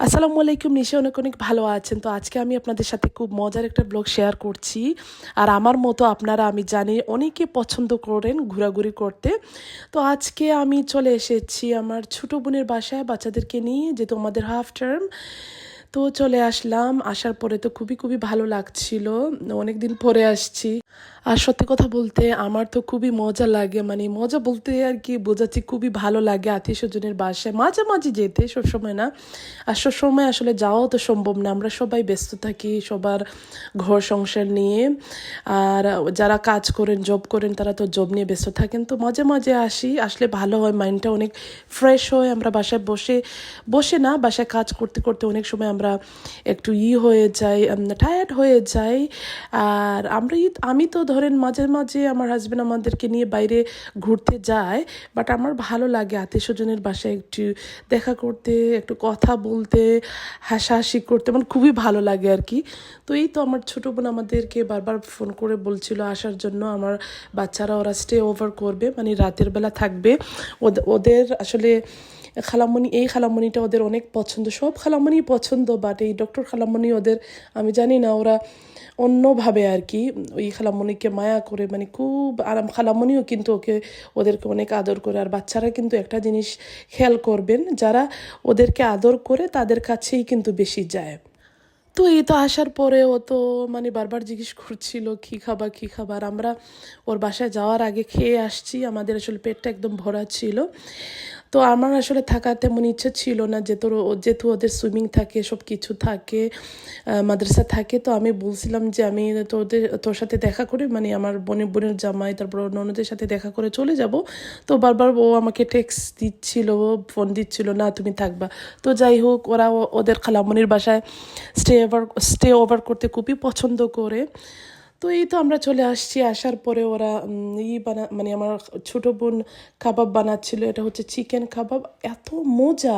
আসসালামু আলাইকুম, নিশে অনেক অনেক ভালো আছেন। তো আজকে আমি আপনাদের সাথে খুব মজার একটা ব্লগ শেয়ার করছি। আর আমার মতো আপনারা, আমি জানি অনেকে পছন্দ করেন ঘোরাঘুরি করতে। তো আজকে আমি চলে এসেছি আমার ছোটো বোনের বাসায় বাচ্চাদেরকে নিয়ে, যেহেতু আমাদের হাফ টার্ম তো চলে আসলাম, আসার পরে তো খুবই খুবই ভালো লাগছিল। অনেক দিন পরে আসছি। আর সত্যি কথা বলতে আমার তো খুবই মজা লাগে। মানে মজা বলতে আর কি বোঝাচ্ছি খুবই ভালো লাগে আত্মীয় স্বজনের বাসায়। মাঝে মাঝে যেতে সবসময় না। আর সবসময় আসলে যাওয়াও তো সম্ভব না। আমরা সবাই ব্যস্ত থাকি সবার ঘর সংসার নিয়ে। আর যারা কাজ করেন জব করেন, তারা তো জব নিয়ে ব্যস্ত থাকেন। তো মাঝে মাঝে আসি, আসলে ভালো হয় মাইন্ডটা অনেক ফ্রেশ হয়। আমরা বাসায় বসে বসে না, বাসায় কাজ করতে করতে অনেক সময় আমরা একটু ই হয়ে যাই টায়ার্ড হয়ে যাই। আর আমরা আমি তো ধরেন মাঝে মাঝে আমার হাজব্যান্ড আমাদেরকে নিয়ে বাইরে ঘুরতে যায় বাট আমার ভালো লাগে আত্মীয় স্বজনের বাসায় একটু দেখা করতে, একটু কথা বলতে, হাসাহাসি করতে, আমার খুবই ভালো লাগে আর কি। তো এই তো আমার ছোটো বোন আমাদেরকে বারবার ফোন করে বলছিল আসার জন্য আমার বাচ্চারা ওরা স্টে ওভার করবে মানে রাতের বেলা থাকবে। ওদ- ওদের আসলে খালামণি এই খালামণিটা ওদের অনেক পছন্দ, সব খালামণি পছন্দ বাট এই ডক্টর খালামণি ওদের, আমি জানি না, ওরা অন্যভাবে আর কি, ওই খালামণিকে মায়া করে মানে খুব আরাম, খালামণিও কিন্তু ওকে, ওদেরকে অনেক আদর করে, আর বাচ্চারা কিন্তু একটা জিনিস খেয়াল করবেন, যারা ওদেরকে আদর করে তাদের কাছেই কিন্তু বেশি যায়। তো এই তো আসার পরে ও তো মানে বারবার জিজ্ঞেস করছিল, কী খাবার কী খাবার? আমরা ওর বাসায় যাওয়ার আগে খেয়ে আসছি, আমাদের আসলে পেটটা একদম ভরা ছিল। তো আমার আসলে থাকা তেমন ইচ্ছে ছিল না, যেহেতু ও- যেহেতু ওদের সুইমিং থাকে সব কিছু থাকে মাদ্রাসা থাকে, তো আমি বলছিলাম যে আমি তোদের, তোর সাথে দেখা করে মানে আমার বোনের বোনের জামাই, তারপর ননদের সাথে দেখা করে চলে যাব। তো বারবার ও আমাকে টেক্সট দিচ্ছিল ফোন দিচ্ছিল, না, তুমি থাকবা। তো যাই হোক, ওরা ওদের খালামনির বাসায় স্টে ওভার স্টে ওভার করতে খুবই পছন্দ করে। তো এই তো আমরা চলে আসছি। আসার পরে ওরা ই বানা মানে আমার ছোটো বোন কাবাব বানাচ্ছিল। এটা হচ্ছে চিকেন কাবাব। এত মজা!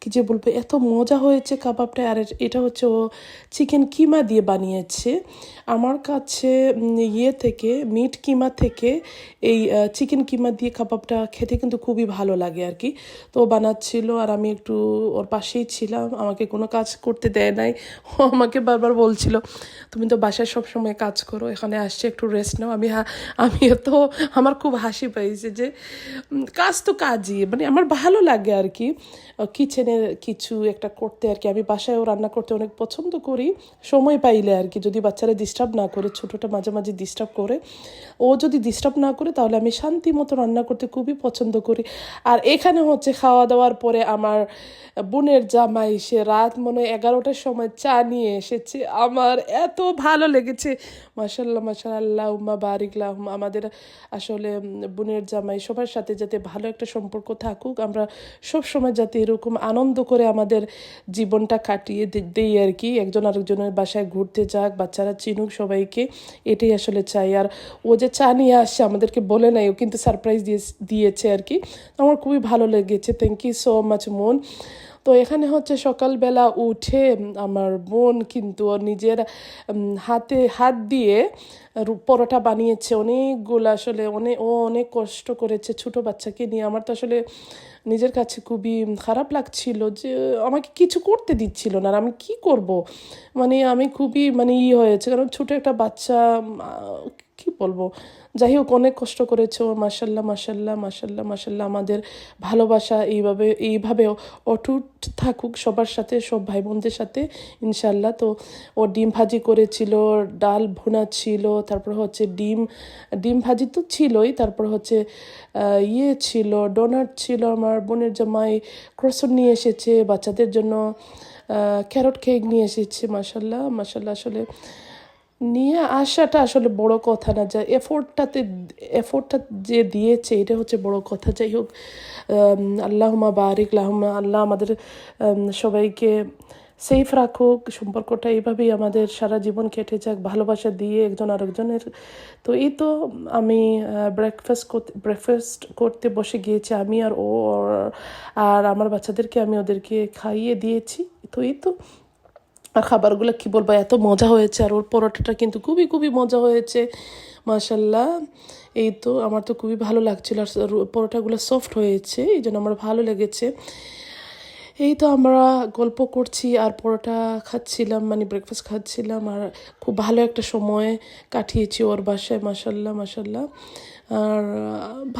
কি যে বলব, এত মজা হয়েছে কাবাবটা। আর এটা হচ্ছে ও চিকেন কিমা দিয়ে বানিয়েছে। আমার কাছে ইয়ে থেকে, মিট কিমা থেকে এই চিকেন কিমা দিয়ে কাবাবটা খেতে কিন্তু খুবই ভালো লাগে আর কি। তো ও বানাচ্ছিল আর আমি একটু ওর পাশেই ছিলাম। আমাকে কোনো কাজ করতে দেয় নাই। ও আমাকে বারবার বলছিল, তুমি তো বাসায় সবসময় কাজ করো, এখানে আসছে, একটু রেস্ট নাও। আমি আমি তো আমার খুব হাসি পাইছে যে কাজ তো কাজই। মানে আমার ভালো লাগে আর কি। কিচেনের কিছু একটা করতে আর কি। আমি বাসায়ও রান্না করতে অনেক পছন্দ করি। সময় পাইলে আর কি। যদি বাচ্চারা ডিস্টার্ব না করে, ছোটোটা মাঝে মাঝে ডিস্টার্ব করে, ও যদি ডিস্টার্ব না করে, তাহলে আমি শান্তি মতো রান্না করতে খুবই পছন্দ করি। আর এখানে হচ্ছে খাওয়া দাওয়ার পরে আমার বোনের জামাই, সে রাত মনে হয় এগারোটার সময় চা নিয়ে এসেছে। আমার এত ভালো লেগেছে। মাসাল্লাহ মাসাল্লাহ উম্মা বারিকলাহ আমাদের আসলে বোনের জামাই সবার সাথে যাতে ভালো একটা সম্পর্ক থাকুক, আমরা সব সময় যাতে এরকম আনন্দ করে আমাদের জীবনটা কাটিয়ে দেই আর কি। একজন আরেকজনের বাসায় ঘুরতে যাক, বাচ্চারা চিনুক সবাইকে, এটাই আসলে চাই। আর ও যে চা নিয়ে আসছে, আমাদেরকে বলে নাই, ও কিন্তু সারপ্রাইজ দিয়ে দিয়েছে আর কি। আমার খুবই ভালো লেগেছে। থ্যাংক ইউ সো মাচ মন। তো এখানে হচ্ছে সকালবেলা উঠে আমার বোন কিন্তু নিজের হাতে হাত দিয়ে পরোটা বানিয়েছে, অনেকগুলো আসলে অনেক ও অনেক কষ্ট করেছে ছোট বাচ্চাকে নিয়ে। আমার তো আসলে নিজের কাছে খুবই খারাপ লাগছিল যে, আমাকে কিছু করতে দিচ্ছিল না আর আমি কি করব? মানে আমি খুবই মানে ই হয়েছে, কারণ ছোট একটা বাচ্চা কি বলব? যাই হোক, অনেক কষ্ট করেছে ও মাসাল্লাহ মাসাল্লাহ মাসাল্লাহ মাসাল্লাহ আমাদের ভালোবাসা এইভাবে এইভাবে অটুট থাকুক সবার সাথে, সব ভাই বোনদের সাথে, ইনশাল্লাহ। তো ও ডিম ভাজি করেছিল, ডাল ভুনা ছিল তারপর হচ্ছে ডিম ডিম ভাজি তো ছিলই, তারপর হচ্ছে ইয়ে ছিল ডোনাট ছিল আমার বোনের জামাই ক্রসন নিয়ে এসেছে, বাচ্চাদের জন্য ক্যারট কেক নিয়ে এসেছে মাসাল্লাহ মাসাল্লাহ আসলে নিয়ে আসাটা আসলে বড় কথা না, যা এফোর্টটাতে, এফোর্টটা যে দিয়েছে এটা হচ্ছে বড় কথা, যাই হোক আল্লাহমা বারিক আল্লাহ আমাদের সবাইকে সেফ রাখুক, সম্পর্কটা এইভাবেই আমাদের সারা জীবন কেটে যাক, ভালোবাসা দিয়ে একজন আরেকজনের। তো এই তো আমি ব্রেকফাস্ট করতে ব্রেকফাস্ট করতে বসে গিয়েছি আমি আর ও আর- আমার বাচ্চাদেরকে আমি ওদেরকে খাইয়ে দিয়েছি। তো এই তো, আর খাবারগুলো কী বলব, এত মজা হয়েছে। আর ওর পরোটাটা কিন্তু খুবই খুবই মজা হয়েছে মাশাল্লাহ এই তো আমার তো খুবই ভালো লাগছিল। আর পরোটাগুলো সফট হয়েছে, এই জন্য আমার ভালো লেগেছে। এই তো আমরা গল্প করছি আর পরোটা খাচ্ছিলাম মানে ব্রেকফাস্ট খাচ্ছিলাম আর খুব ভালো একটা সময় কাটিয়েছি ওর বাসায় মাসাল্লাহ মাসাল্লাহ আর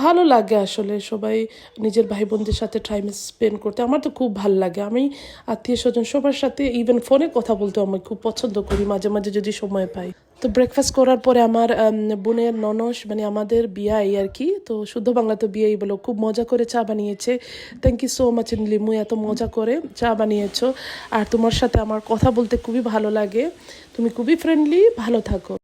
ভালো লাগে আসলে সবাই নিজের ভাই বোনদের সাথে টাইম স্পেন্ড করতে, আমার তো খুব ভালো লাগে। আমি আত্মীয় স্বজন সবার সাথে ইভেন ফোনে কথা বলতে আমি খুব পছন্দ করি, মাঝে মাঝে যদি সময় পাই। তো ব্রেকফাস্ট করার পরে আমার বোনের ননস মানে আমাদের বিয়ে আর কি, তো শুদ্ধ বাংলা তো বিয়েই বলো, খুব মজা করে চা বানিয়েছে। Thank you so much Limu এত মজা করে চা বানিয়েছ। আর তোমার সাথে আমার কথা বলতে খুবই ভালো লাগে। তুমি খুবই ফ্রেন্ডলি ভালো থাকো।